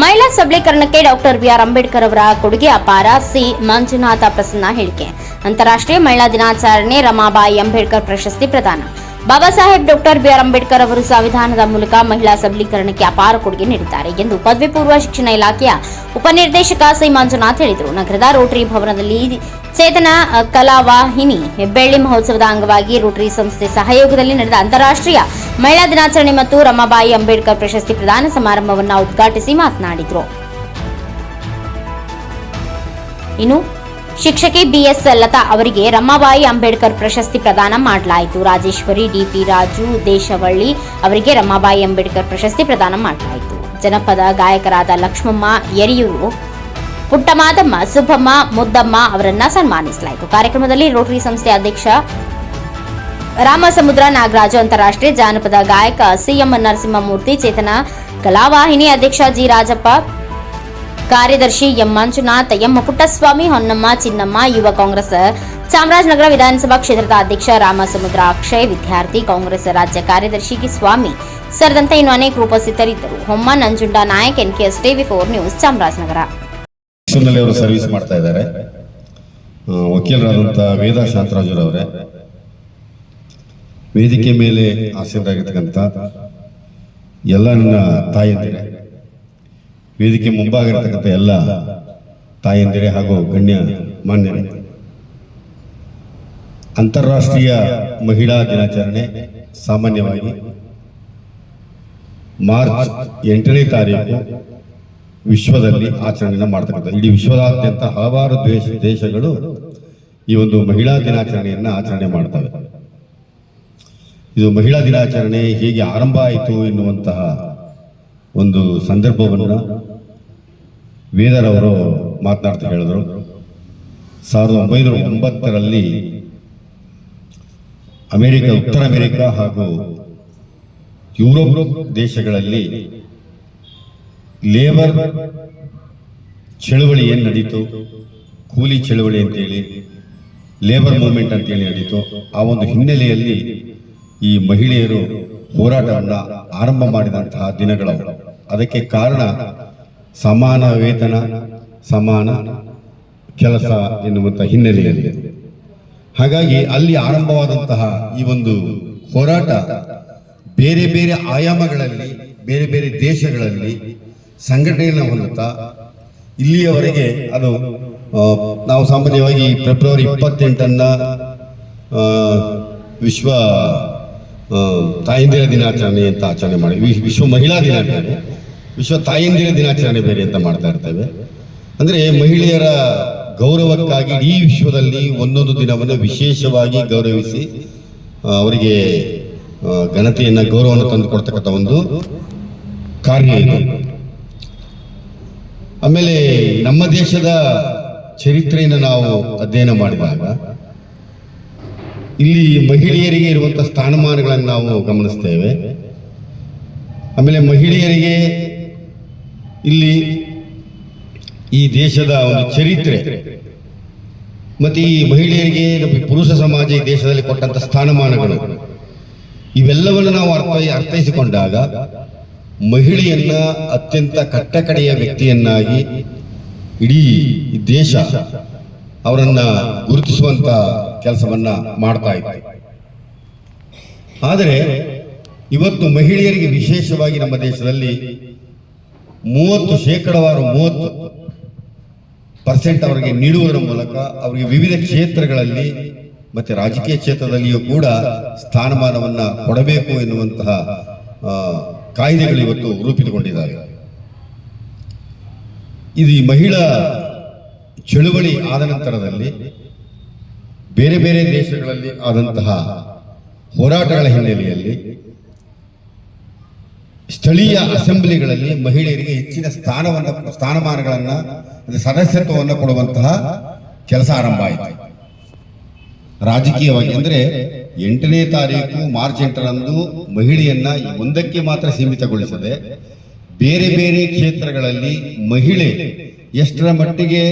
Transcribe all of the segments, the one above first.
ಮಹಿಳಾ ಸಬಲೀಕರಣಕ್ಕೆ doctor B R Ambedkar ಅವರ ಕೊಡುಗೆ ಅಪಾರ. ಸಿ. ಮಂಜುನಾಥ ಪ್ರಸನ್ನ ಹೇಳಿಕೆ. ಅಂತಾರಾಷ್ಟ್ರೀಯ ಮಹಿಳಾ ದಿನಾಚರಣೆ ರಮಾಬಾಯಿ ಅಂಬೇಡ್ಕರ್ ಪ್ರಶಸ್ತಿ ಪ್ರದಾನ. ಬಾಬಾ ಸಾಹೇಬ್ ಡಾಕ್ಟರ್ ಬಿಆರ್ ಅಂಬೇಡ್ಕರ್ ಅವರು ಸಂವಿಧಾನದ ಮೂಲಕ ಮಹಿಳಾ ಸಬಲೀಕರಣಕ್ಕೆ ಅಪಾರ ಕೊಡುಗೆ ನೀಡಿದ್ದಾರೆ ಎಂದು ಪದವಿ ಪೂರ್ವ ಶಿಕ್ಷಣ ಇಲಾಖೆಯ ಉಪನಿರ್ದೇಶಕ ಸಿ ಮಂಜುನಾಥ್ ಹೇಳಿದರು. ನಗರದ ರೋಟರಿ ಭವನದಲ್ಲಿ ಚೇತನ ಕಲಾವಾಹಿನಿ ಹೆಬ್ಬಳ್ಳಿ ಮಹೋತ್ಸವದ ಅಂಗವಾಗಿ ರೋಟರಿ ಸಂಸ್ಥೆ ಸಹಯೋಗದಲ್ಲಿ ನಡೆದ ಅಂತಾರಾಷ್ಟ್ರೀಯ ಮಹಿಳಾ ದಿನಾಚರಣೆ ಮತ್ತು ರಮಾಬಾಯಿ ಅಂಬೇಡ್ಕರ್ ಪ್ರಶಸ್ತಿ ಪ್ರದಾನ ಸಮಾರಂಭವನ್ನು ಉದ್ಘಾಟಿಸಿ ಮಾತನಾಡಿದರು. ಇನ್ನು ಶಿಕ್ಷಕಿ ಬಿಎಸ್ ಲತಾ ಅವರಿಗೆ ರಮಾಬಾಯಿ ಅಂಬೇಡ್ಕರ್ ಪ್ರಶಸ್ತಿ ಪ್ರದಾನ ಮಾಡಲಾಯಿತು. ರಾಜೇಶ್ವರಿ, ಡಿಪಿ ರಾಜು ದೇಶವಳ್ಳಿ ಅವರಿಗೆ ರಮಾಬಾಯಿ ಅಂಬೇಡ್ಕರ್ ಪ್ರಶಸ್ತಿ ಪ್ರದಾನ ಮಾಡಲಾಯಿತು. ಜನಪದ ಗಾಯಕರಾದ ಲಕ್ಷ್ಮಮ್ಮ ಯರಿಯೂರು ಪುಟ್ಟಮಾದಮ್ಮ, ಸುಬ್ಬಮ್ಮ, ಮುದ್ದಮ್ಮ ಅವರನ್ನ ಸನ್ಮಾನಿಸಲಾಯಿತು. ಕಾರ್ಯಕ್ರಮದಲ್ಲಿ ರೋಟರಿ ಸಂಸ್ಥೆ ಅಧ್ಯಕ್ಷ ರಾಮಸಮುದ್ರ ನಾಗರಾಜು, ಅಂತಾರಾಷ್ಟ್ರೀಯ ಜಾನಪದ ಗಾಯಕ ಸಿಎಂ ನರಸಿಂಹಮೂರ್ತಿ, ಚೇತನ ಕಲಾವಾಹಿನಿ ಅಧ್ಯಕ್ಷ ಜಿ ರಾಜಪ್ಪ ಕಾರ್ಯದರ್ಶಿ ಎಂ ಮಂಜುನಾಥ್, ಎಂ ಪುಟ್ಟಸ್ವಾಮಿ ಹೊನ್ನಮ್ಮ ಚಿನ್ನಮ್ಮ, ಯುವ ಕಾಂಗ್ರೆಸ್, ಚಾಮರಾಜನಗರ ವಿಧಾನಸಭಾ ಕ್ಷೇತ್ರದ ಅಧ್ಯಕ್ಷ ರಾಮಸಮುದ್ರ ಅಕ್ಷಯ್, ವಿದ್ಯಾರ್ಥಿ ಕಾಂಗ್ರೆಸ್ ರಾಜ್ಯ ಕಾರ್ಯದರ್ಶಿ ಕಿ ಸ್ವಾಮಿ. ಸೇರಿದಂತೆ ಇನ್ನು ಅನೇಕ ಉಪಸ್ಥಿತರಿದ್ದರು. Homma, Nanjunda Nayak, NKS TV four news, Chamarajanagar. Service ಮಾಡ್ತಾ ಇದ್ದಾರೆ. ವಕೀಲರಾದಂಥ ವೇದಿಕೆ ಮೇಲೆ ಎಲ್ಲ ನನ್ನ ವೇದಿಕೆ ಮುಂಭಾಗಿರ್ತಕ್ಕಂಥ ಎಲ್ಲ ತಾಯಂದಿರೆ ಹಾಗೂ ಗಣ್ಯ ಮಾನ್ಯರೇ. ಅಂತಾರಾಷ್ಟ್ರೀಯ ಮಹಿಳಾ ದಿನಾಚರಣೆ ಸಾಮಾನ್ಯವಾಗಿ ಮಾರ್ಚ್ ಎಂಟನೇ ತಾರೀಕು ವಿಶ್ವದಲ್ಲಿ ಆಚರಣೆಯನ್ನು ಮಾಡ್ತಕ್ಕಂಥ ಇಡೀ ವಿಶ್ವದಾದ್ಯಂತ ಹಲವಾರು ದೇಶ ದೇಶಗಳು ಈ ಒಂದು ಮಹಿಳಾ ದಿನಾಚರಣೆಯನ್ನು ಆಚರಣೆ ಮಾಡ್ತವೆ. ಇದು ಮಹಿಳಾ ದಿನಾಚರಣೆ ಹೇಗೆ ಆರಂಭ ಆಯಿತು ಎನ್ನುವಂತಹ ಒಂದು ಸಂದರ್ಭವನ್ನು ವೇದರವರು ಮಾತನಾಡ್ತಾ ಹೇಳಿದರು. ಸಾವಿರದ ಒಂಬೈನೂರ ಒಂಬತ್ತರಲ್ಲಿ ಅಮೆರಿಕ, ಉತ್ತರ ಅಮೆರಿಕ ಹಾಗೂ ಯುರೋಪ್ ದೇಶಗಳಲ್ಲಿ ಲೇಬರ್ ಚಳುವಳಿ ಏನು ನಡೀತು? ಕೂಲಿ ಚಳುವಳಿ ಅಂತೇಳಿ ಲೇಬರ್ ಮೂವ್ಮೆಂಟ್ ಅಂತೇಳಿ ನಡೀತು. ಆ ಒಂದು ಹಿನ್ನೆಲೆಯಲ್ಲಿ ಈ ಮಹಿಳೆಯರು ಹೋರಾಟವನ್ನು ಆರಂಭ ಮಾಡಿದಂತಹ ದಿನಗಳ. ಅದಕ್ಕೆ ಕಾರಣ ಸಮಾನ ವೇತನ, ಸಮಾನ ಕೆಲಸ ಎನ್ನುವಂಥ ಹಿನ್ನೆಲೆಯಲ್ಲಿ. ಹಾಗಾಗಿ ಅಲ್ಲಿ ಆರಂಭವಾದಂತಹ ಈ ಒಂದು ಹೋರಾಟ ಬೇರೆ ಬೇರೆ ಆಯಾಮಗಳಲ್ಲಿ, ಬೇರೆ ಬೇರೆ ದೇಶಗಳಲ್ಲಿ ಸಂಘಟನೆಯನ್ನು ಹೊಂದುತ್ತಾ, ಇಲ್ಲಿಯವರೆಗೆ ಅದು ನಾವು ಸಾಮಾನ್ಯವಾಗಿ ಫೆಬ್ರವರಿ ಇಪ್ಪತ್ತೆಂಟನ್ನ ವಿಶ್ವ ತಾಯಂದಿರ ದಿನಾಚರಣೆ ಅಂತ ಆಚರಣೆ ಮಾಡಿ ವಿಶ್ವ ಮಹಿಳಾ ದಿನಾಚರಣೆ. ವಿಶ್ವ ತಾಯಂದಿರ ದಿನಾಚರಣೆ ಬೇರೆ ಅಂತ ಮಾಡ್ತಾ ಇರ್ತೇವೆ. ಅಂದ್ರೆ ಮಹಿಳೆಯರ ಗೌರವಕ್ಕಾಗಿ ಈ ವಿಶ್ವದಲ್ಲಿ ಒಂದೊಂದು ದಿನವನ್ನು ವಿಶೇಷವಾಗಿ ಗೌರವಿಸಿ ಅವರಿಗೆ ಘನತೆಯನ್ನು, ಗೌರವವನ್ನು ತಂದು ಕೊಡ್ತಕ್ಕಂಥ ಒಂದು ಕಾರ್ಯ ಇದು. ಆಮೇಲೆ ನಮ್ಮ ದೇಶದ ಚರಿತ್ರೆಯನ್ನು ನಾವು ಅಧ್ಯಯನ ಮಾಡಿದಾಗ, ಇಲ್ಲಿ ಮಹಿಳೆಯರಿಗೆ ಇರುವಂತಹ ಸ್ಥಾನಮಾನಗಳನ್ನು ನಾವು ಗಮನಿಸ್ತೇವೆ. ಆಮೇಲೆ ಮಹಿಳೆಯರಿಗೆ ಇಲ್ಲಿ ಈ ದೇಶದ ಒಂದು ಚರಿತ್ರೆ. ಮತ್ತು ಈ ಮಹಿಳೆಯರಿಗೆ ಪುರುಷ ಸಮಾಜ ಈ ದೇಶದಲ್ಲಿ ಕೊಟ್ಟಂತ ಸ್ಥಾನಮಾನಗಳು. ಇವೆಲ್ಲವನ್ನು ನಾವು ಅರ್ಥ, ಅರ್ಥೈಸಿಕೊಂಡಾಗ ಮಹಿಳೆಯನ್ನ ಅತ್ಯಂತ ಕಟ್ಟಕಡೆಯ ವ್ಯಕ್ತಿಯನ್ನಾಗಿ ಇಡೀ ದೇಶ ಅವರನ್ನ ಗುರುತಿಸುವಂತ ಕೆಲಸವನ್ನ ಮಾಡ್ತಾ ಇತ್ತು. ಆದರೆ ಇವತ್ತು ಮಹಿಳೆಯರಿಗೆ ವಿಶೇಷವಾಗಿ ನಮ್ಮ ದೇಶದಲ್ಲಿ ಮೂವತ್ತು ಶೇಕಡವಾರು ಮೂವತ್ತು ಪರ್ಸೆಂಟ್ ಅವರಿಗೆ ನೀಡುವುದರ ಮೂಲಕ ಅವರಿಗೆ ವಿವಿಧ ಕ್ಷೇತ್ರಗಳಲ್ಲಿ ಮತ್ತೆ ರಾಜಕೀಯ ಕ್ಷೇತ್ರದಲ್ಲಿಯೂ ಕೂಡ ಸ್ಥಾನಮಾನವನ್ನ ಕೊಡಬೇಕು ಎನ್ನುವಂತಹ ಕಾಯ್ದೆಗಳು ಇವತ್ತು ರೂಪಿತಗೊಂಡಿದ್ದಾರೆ. ಇದು ಈ ಮಹಿಳಾ ಚಳುವಳಿ ಆದ ನಂತರದಲ್ಲಿ ಬೇರೆ ಬೇರೆ ದೇಶಗಳಲ್ಲಿ ಆದಂತಹ ಹೋರಾಟಗಳ ಹಿನ್ನೆಲೆಯಲ್ಲಿ ಸ್ಥಳೀಯ ಅಸೆಂಬ್ಲಿಗಳಲ್ಲಿ ಮಹಿಳೆಯರಿಗೆ ಹೆಚ್ಚಿನ ಸ್ಥಾನವನ್ನು, ಸ್ಥಾನಮಾನಗಳನ್ನು ಸದಸ್ಯತ್ವವನ್ನು ಕೊಡುವಂತಹ ಕೆಲಸ ಆರಂಭ ಆಯಿತು. ರಾಜಕೀಯವಾಗಿ ಅಂದ್ರೆ ಎಂಟನೇ ತಾರೀಕು ಮಾರ್ಚ್ ಎಂಟರಂದು ಮಹಿಳೆಯನ್ನ ಒಂದಕ್ಕೆ ಮಾತ್ರ ಸೀಮಿತಗೊಳಿಸದೆ ಬೇರೆ ಬೇರೆ ಕ್ಷೇತ್ರಗಳಲ್ಲಿ ಮಹಿಳೆ ಎಷ್ಟರ ಮಟ್ಟಿಗೆ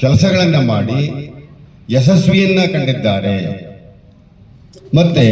ಕೆಲಸಗಳನ್ನು ಮಾಡಿ ಯಶಸ್ವಿಯನ್ನ ಕಂಡಿದ್ದಾರೆ. ಮತ್ತೆ